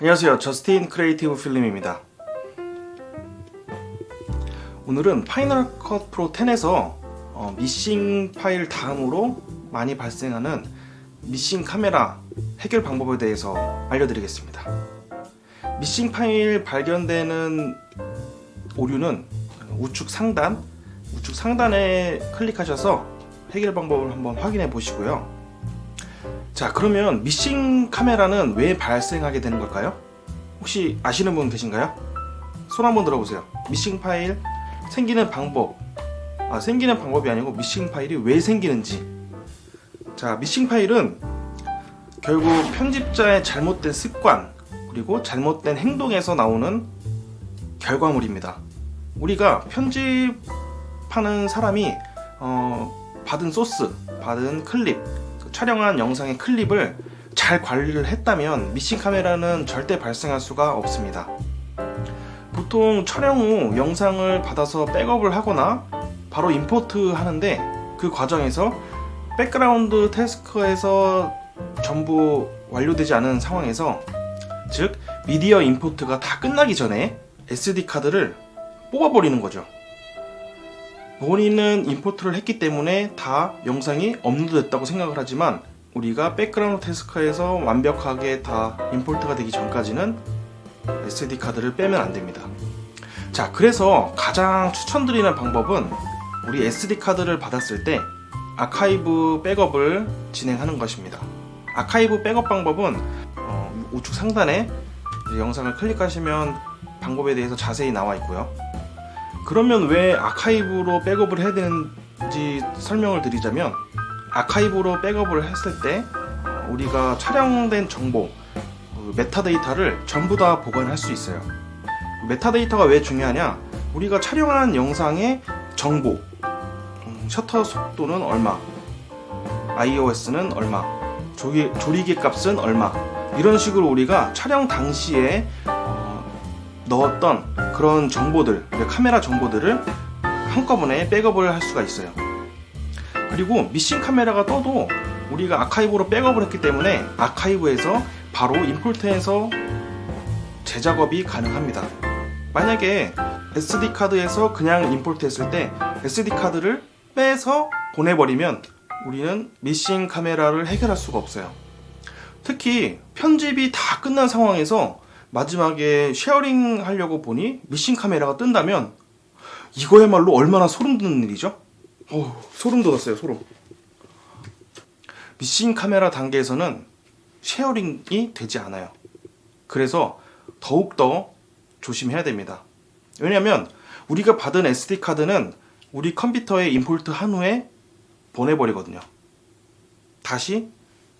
안녕하세요. 저스틴 크리에이티브 필름입니다. 오늘은 파이널 컷 프로 10에서 어, 미싱 파일 다음으로 많이 발생하는 미싱 카메라 해결 방법에 대해서 알려드리겠습니다. 미싱 파일 발견되는 오류는 우측 상단, 우측 상단에 클릭하셔서 해결 방법을 한번 확인해 보시고요. 자, 그러면 미싱 카메라는 왜 발생하게 되는 걸까요? 혹시 아시는 분 계신가요? 손 한번 들어보세요. 미싱 파일 생기는 방법. 아, 생기는 방법이 아니고 미싱 파일이 왜 생기는지. 자, 미싱 파일은 결국 편집자의 잘못된 습관 그리고 잘못된 행동에서 나오는 결과물입니다. 우리가 편집하는 사람이 어, 받은 소스, 받은 클립, 그 촬영한 영상의 클립을 잘 관리를 했다면 미싱 카메라는 절대 발생할 수가 없습니다. 보통 촬영 후 영상을 받아서 백업을 하거나 바로 임포트 하는데 그 과정에서 백그라운드 태스크에서 전부 완료되지 않은 상황에서 즉 미디어 임포트가 다 끝나기 전에 SD 카드를 뽑아버리는 거죠. 본인은 임포트를 했기 때문에 다 영상이 업로드됐다고 생각을 하지만 우리가 백그라운드 태스크에서 완벽하게 다 임포트가 되기 전까지는 SD 카드를 빼면 안 됩니다. 자, 그래서 가장 추천드리는 방법은 우리 SD 카드를 받았을 때 아카이브 백업을 진행하는 것입니다. 아카이브 백업 방법은 어, 우측 상단에 영상을 클릭하시면 방법에 대해서 자세히 나와 있고요. 그러면 왜 아카이브로 백업을 해야 되는지 설명을 드리자면 아카이브로 백업을 했을 때 어, 우리가 촬영된 정보 그 메타데이터를 전부 다 보관할 수 있어요. 메타데이터가 왜 중요하냐? 우리가 촬영한 영상의 정보, 음, 셔터 속도는 얼마, iOS는 얼마, 조리, 조리개 값은 얼마, 이런 식으로 우리가 촬영 당시에 어, 넣었던 그런 정보들, 카메라 정보들을 한꺼번에 백업을 할 수가 있어요. 그리고 미싱 카메라가 떠도 우리가 아카이브로 백업을 했기 때문에 아카이브에서 바로 임포트해서 재작업이 가능합니다. 만약에 SD 카드에서 그냥 임포트 했을 때 SD 카드를 빼서 보내버리면 우리는 미싱 카메라를 해결할 수가 없어요. 특히 편집이 다 끝난 상황에서 마지막에 쉐어링 하려고 보니 미싱 카메라가 뜬다면 이거야말로 얼마나 소름 돋는 일이죠? 어우, 소름 돋았어요, 소름. 미싱 카메라 단계에서는 쉐어링이 되지 않아요. 그래서 더욱더 조심해야 됩니다. 왜냐면 우리가 받은 SD 카드는 우리 컴퓨터에 임포트 한 후에 보내버리거든요. 다시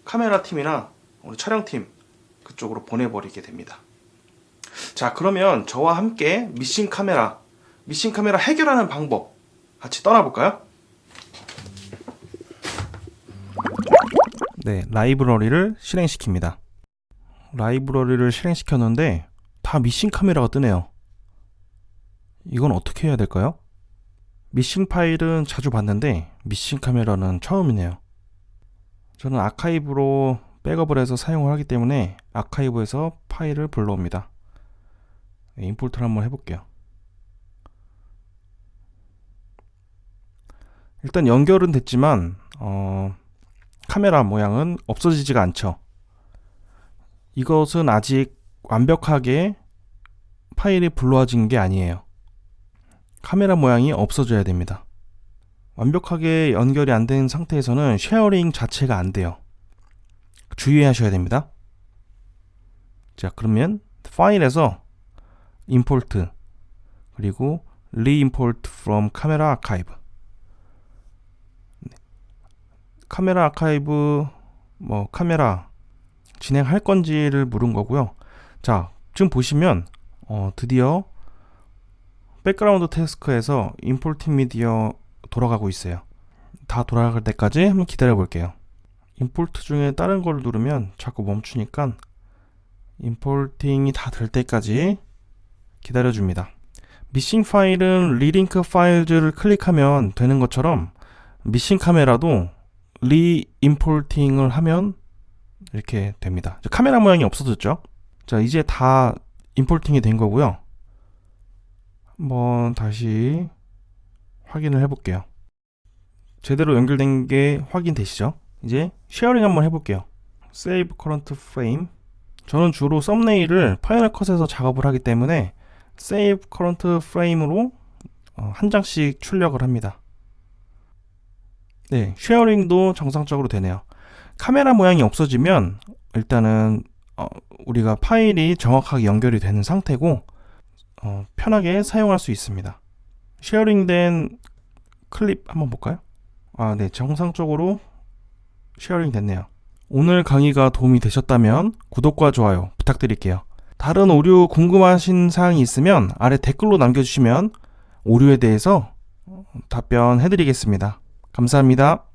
카메라 팀이나 우리 촬영팀 그쪽으로 보내버리게 됩니다. 자, 그러면 저와 함께 미싱 카메라, 미싱 카메라 해결하는 방법 같이 떠나볼까요? 네, 라이브러리를 실행시킵니다. 라이브러리를 실행시켰는데 다 미싱 카메라가 뜨네요. 이건 어떻게 해야 될까요? 미싱 파일은 자주 봤는데 미싱 카메라는 처음이네요. 저는 아카이브로 백업을 해서 사용을 하기 때문에 아카이브에서 파일을 불러옵니다. 네, 임포트를 한번 해볼게요. 일단 연결은 됐지만 어, 카메라 모양은 없어지지가 않죠. 이것은 아직 완벽하게 파일이 불러진 게 아니에요. 카메라 모양이 없어져야 됩니다. 완벽하게 연결이 안 된 상태에서는 쉐어링 자체가 안 돼요. 주의하셔야 됩니다. 자, 그러면 파일에서 import 그리고 re-import from camera archive 네. 카메라 아카이브 뭐 카메라 진행할 건지를 물은 거고요. 자, 지금 보시면 어, 드디어 백그라운드 태스크에서 임포팅 미디어 돌아가고 있어요. 다 돌아갈 때까지 한번 기다려 볼게요. 임포트 중에 다른 걸 누르면 자꾸 멈추니까 임포팅이 다 될 때까지 기다려 줍니다. 미싱 파일은 리링크 파일즈를 클릭하면 되는 것처럼 미싱 카메라도 리임포팅을 하면 이렇게 됩니다. 카메라 모양이 없어졌죠? 자, 이제 다 임포팅이 된 거고요. 한번 다시 확인을 해볼게요. 제대로 연결된 게 확인되시죠? 이제 쉐어링 한번 해볼게요. Save Current Frame. 저는 주로 썸네일을 파이널 컷에서 작업을 하기 때문에 Save Current Frame으로 어, 한 장씩 출력을 합니다. 네, 쉐어링도 정상적으로 되네요. 카메라 모양이 없어지면 일단은 어, 우리가 파일이 정확하게 연결이 되는 상태고 어, 편하게 사용할 수 있습니다. 쉐어링된 클립 한번 볼까요? 아, 네, 정상적으로 쉐어링 됐네요. 오늘 강의가 도움이 되셨다면 구독과 좋아요 부탁드릴게요. 다른 오류 궁금하신 사항이 있으면 아래 댓글로 남겨주시면 오류에 대해서 답변해 드리겠습니다. 감사합니다.